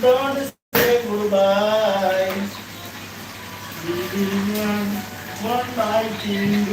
don't say goodbye. Living on one night in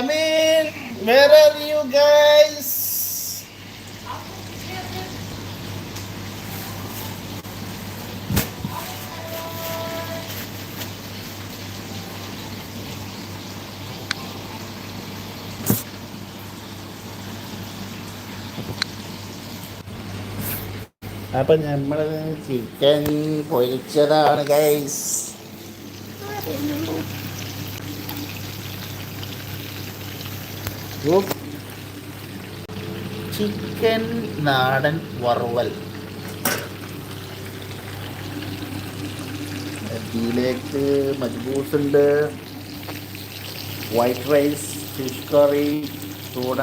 Yes, come in. Where are you guys? അപ്പൊ നമ്മള് chicken പൊരിച്ചതാണ് guys Chicken നാടൻ വറുവൽ. ഇതിലേക്ക് മജ്ബൂസ് ഉണ്ട് വൈറ്റ് റൈസ് ഫിഷ് കറി ചൂട.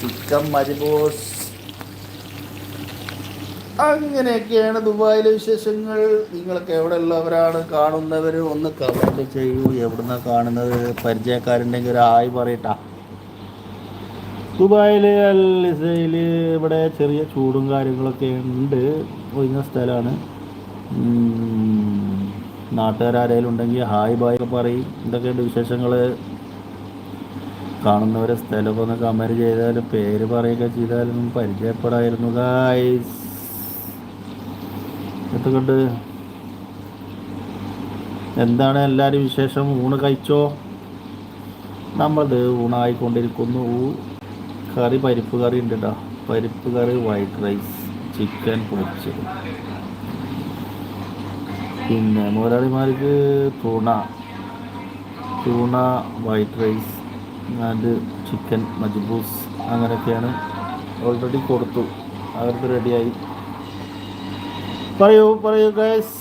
Chicken മജ്ബൂസ്. അങ്ങനെയൊക്കെയാണ് ദുബായിലെ വിശേഷങ്ങൾ. നിങ്ങളൊക്കെ എവിടെ ഉള്ളവരാണ് കാണുന്നവർ ഒന്ന് കമന്റ് ചെയ്യൂ. എവിടുന്ന കാണുന്നത്? പരിചയക്കാരുണ്ടെങ്കിൽ ഒരായി പറയട്ടാ. ദുബായിൽ അൽസയിൽ ഇവിടെ ചെറിയ ചൂടും കാര്യങ്ങളൊക്കെ ഉണ്ട്. ഒഴിഞ്ഞ സ്ഥലമാണ്. നാട്ടുകാരാരേലും ഉണ്ടെങ്കിൽ ഹായ് ബായ് ഒക്കെ പറയും. ഇതൊക്കെയുണ്ട് വിശേഷങ്ങൾ കാണുന്നവരെ സ്ഥലമൊക്കെ ഒന്ന് കമന്റ് ചെയ്താലും പേര് പറയുകയൊക്കെ ചെയ്താലും പരിചയപ്പെടായിരുന്നു ഗായ്സ് എത്തുകൊണ്ട് എന്താണ് എല്ലാവരും വിശേഷം? ഊണ് കഴിച്ചോ? നമ്മളത് ഊണായിക്കൊണ്ടിരിക്കുന്നു. കറി പരിപ്പ് കറി ഉണ്ട് കേട്ടോ പരിപ്പ് കറി വൈറ്റ് റൈസ് ചിക്കൻ പൊരിച്ചത്. പിന്നെ മുതലാളിമാർക്ക് tuna. Tuna white rice and chicken majboos അങ്ങനെയൊക്കെയാണ് ഓൾറെഡി കൊടുത്തു. അവർക്ക് റെഡിയായി പറയൂ പറയൂ ഗൈസ്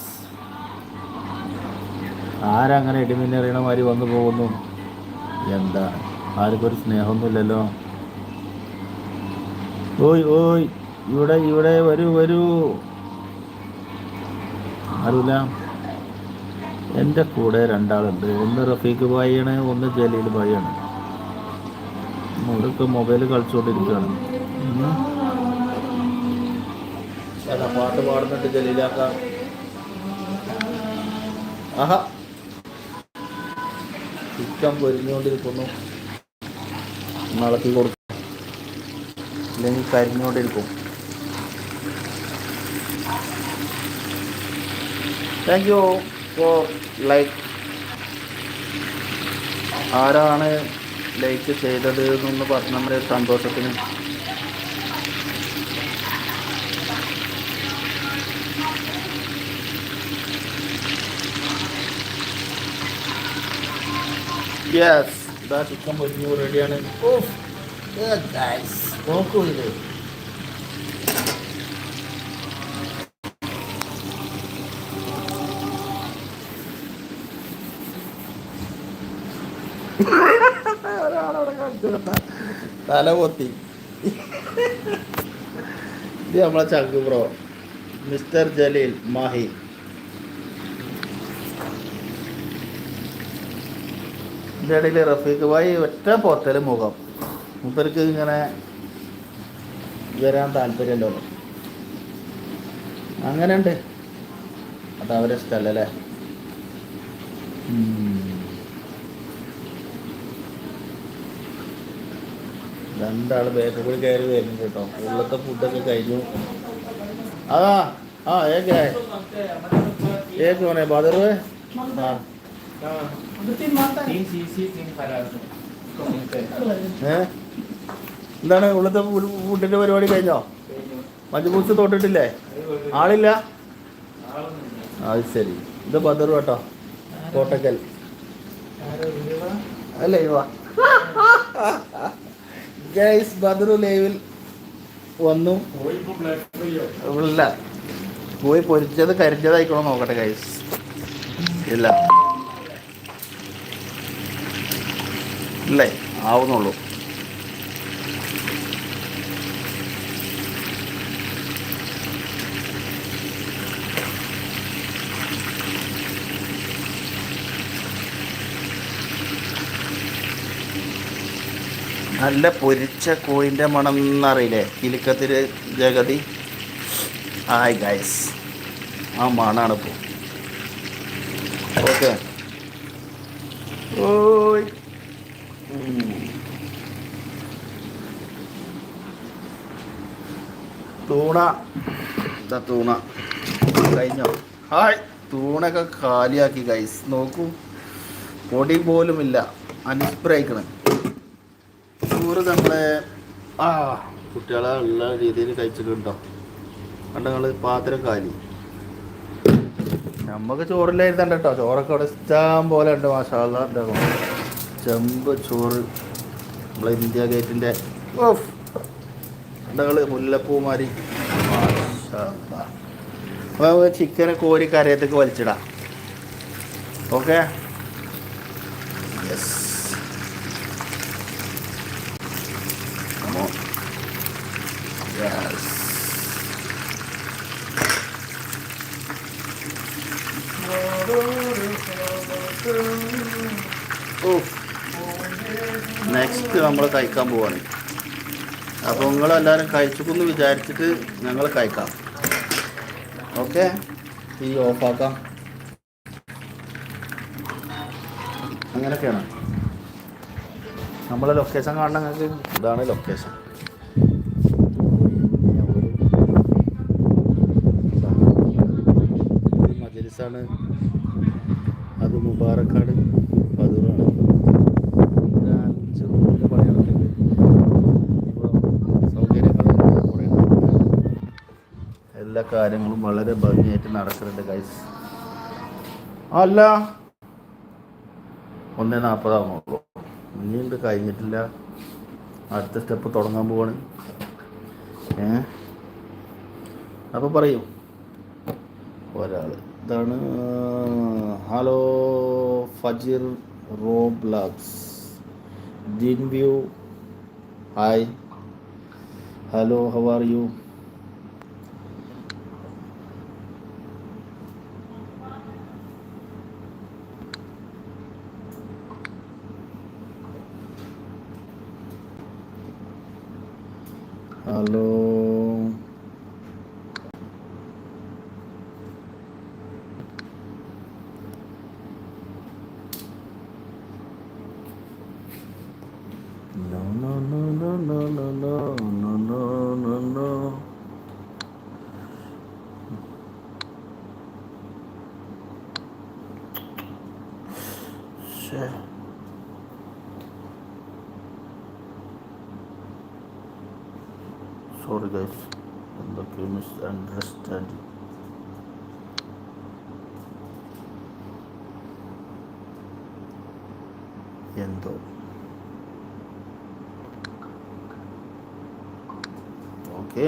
ആരങ്ങനെ ഇടിമിന്നെ അറിയണ മാതിരി വന്നു പോകുന്നു? എന്താ? ആർക്കൊരു സ്നേഹമൊന്നുമില്ലല്ലോ. ഓയ് ഓയ് ഇവിടെ ഇവിടെ വരൂ വരൂ. അറിയില്ല എന്റെ കൂടെ രണ്ടാളുണ്ട്. ഒന്ന് റഫീഖ് ഭായിയാണ് ഒന്ന് ജലീൽ ഭായിയാണ്. അവരൊക്കെ മൊബൈൽ കളിച്ചുകൊണ്ടിരിക്കുകയാണ്. ഏതാ പാട്ട് പാടുന്നുണ്ട് ജലീലാക്ക. ആഹാ. ചിക്കൻ പൊരിഞ്ഞുകൊണ്ടിരിക്കുന്നു. നടത്തി കൊടുക്കും. അല്ലെങ്കിൽ കരിഞ്ഞുകൊണ്ടിരിക്കും. താങ്ക് യു ഫോർ ലൈക്ക് ആരാണ് ലൈക്ക് ചെയ്തത് എന്നൊന്ന് പറഞ്ഞ നമ്മുടെ സന്തോഷത്തിന്. യെസ് ഇതാ ചിക്കൻ പൊരിഞ്ഞു റെഡിയാണ് നോക്കൂ ഇത് തല പൊത്തി. ഇത് നമ്മളെ ചങ്ക് ബ്രോ മിസ്റ്റർ ജലീൽ മാഹി ഇതിന്റെ ഇടയിൽ റഫീഖ് ഭായി ഒറ്റ പോത്തൽ മുഖം. മൂപ്പർക്ക് ഇങ്ങനെ വരാൻ താല്പര്യമല്ലോ അങ്ങനെ ഉണ്ട് അത് അവരെ സ്ഥലല്ലേ രണ്ടാൾ കൂടി കയറി വരുന്നുണ്ട് കേട്ടോ. ഉള്ളത്തെ ഫുഡൊക്കെ കഴിഞ്ഞു. ആ ആ ഏക്കെ ഏക്ക് മോനെ ബദറുവേ ആ. എന്താണ് ഉള്ളത്തെ ഫുഡിന്റെ പരിപാടി കഴിഞ്ഞോ? മജുബൂസ് തോട്ടിട്ടില്ലേ? ആളില്ല? അത് ശരി. ഇത് ബദർ കേട്ടോ. കോട്ടക്കൽ. ലൈവാ ഗൈസ് ബദറു ലൈവിൽ വന്നു. ഇല്ല. പോയി പൊരിച്ചത് കരിച്ചതായിക്കോളാം നോക്കട്ടെ ഗൈസ് ഇല്ല. ഇല്ലേ ആവുന്നുള്ളൂ. നല്ല പൊരിച്ച കോഴിന്റെ മണം എന്നറിയില്ലേ കിലുക്കത്തിൽ ജഗതി. ആയ് ഗൈസ് ആ മണാണ് ഇപ്പോൾ ഓക്കെ ഉം. തൂണ. എന്താ തൂണ? കഴിഞ്ഞോ? ഹായ്. തൂണൊക്കെ കാലിയാക്കി ഗൈസ് നോക്കൂ. പൊടി പോലുമില്ല. അനുസ്പ്രയിക്കണം ചോറ് നമ്മളെ ആ കുട്ടികളെ ഉള്ള രീതിയിൽ കഴിച്ചിട്ടുണ്ടോ? കണ്ടങ്ങൾ പാത്രം കാലി. നമുക്ക് ചോറില്ലായിരുന്നുണ്ട് കേട്ടോ. ചോറൊക്കെ അവിടെ ഇഷ്ടം പോലെ ഉണ്ട് മാഷാ എന്താ ചെമ്പ് ചോറ് നമ്മളെ ഇന്ത്യ ഗേറ്റിന്റെ ഓഫ്. ഉണ്ടകൾ മുല്ലപ്പൂമാരി. അപ്പോൾ ചിക്കനെ കോരി കരയത്തേക്ക് വലിച്ചിടാം. ഓക്കെ? യെസ് നമ്മൾ കഴിക്കാൻ പോവാണ്. അപ്പോൾ നിങ്ങളെല്ലാവരും കഴിച്ചിട്ടെന്ന് വിചാരിച്ചിട്ട് ഞങ്ങൾ കഴിക്കാം. ഓക്കെ? ഈ ഓഫാക്കാം. അങ്ങനെയൊക്കെയാണ്. നമ്മളെ ലൊക്കേഷൻ കാണണം നിങ്ങൾക്ക്? ഇതാണ് ലൊക്കേഷൻ എല്ലാ കാര്യങ്ങളും വളരെ ഭംഗിയായിട്ട് നടക്കുന്നുണ്ട് ഗൈസ് അല്ല. ഒന്നേ നാൽപ്പതാകുന്നുള്ളൂ ഇനിയുണ്ട് കഴിഞ്ഞിട്ടില്ല. അടുത്ത സ്റ്റെപ്പ് തുടങ്ങാൻ പോവാണ്. ഏ? അപ്പോൾ പറയൂ. ഒരാൾ ഇതാണ് ഹലോ ഫജിർ റോബ്ലാക്സ്. ജിൻ view hi. Hello how are you Hello. No, no, no, no, no, no, no. Sorry guys എന്തൊക്കെ മിസ് അണ്ടർസ്റ്റാൻഡിങ് എന്തോ okay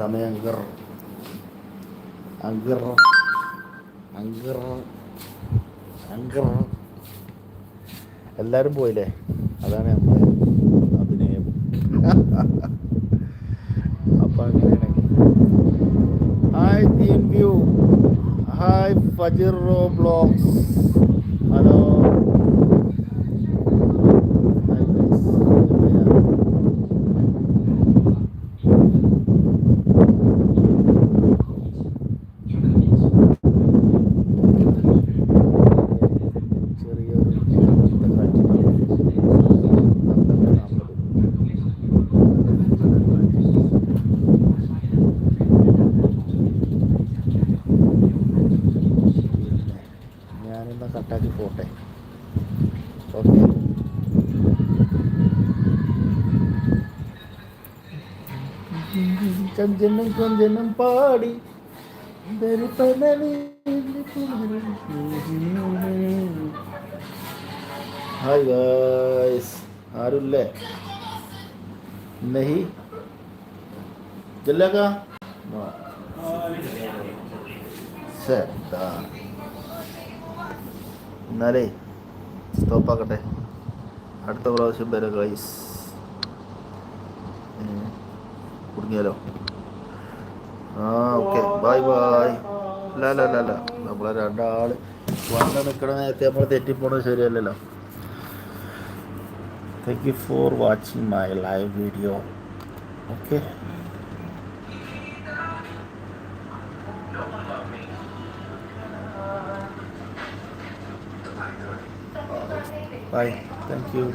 തമേ anger anger anger anger എല്ലാവരും പോയില്ലേ അതാണ് നമ്മുടെ അഭിനയം അപ്പം അങ്ങനെയാണ് hi team view hi Fajir Roblox hello ഞാനിന്ന് കട്ടാക്കി പോട്ടെ ഓക്കെ ചഞ്ചനും കൊഞ്ചനും പാടി ഹായ് ഗായ്സ് ആരുല്ലേ नहीं चलेगा എന്നാലേ സ്റ്റോപ്പ് ആക്കട്ടെ അടുത്ത പ്രാവശ്യം വരെ ഗൈസ് കുടുങ്ങിയാലോ? ആ ഓക്കെ ബൈ ബൈ അല്ല അല്ല അല്ല അല്ല നമ്മളെ രണ്ടാൾ വന്ന് നിൽക്കണ നേരത്തെ നമ്മൾ തെറ്റിപ്പോണത് ശരിയല്ലല്ലോ. Thank you for watching my live video okay bye thank you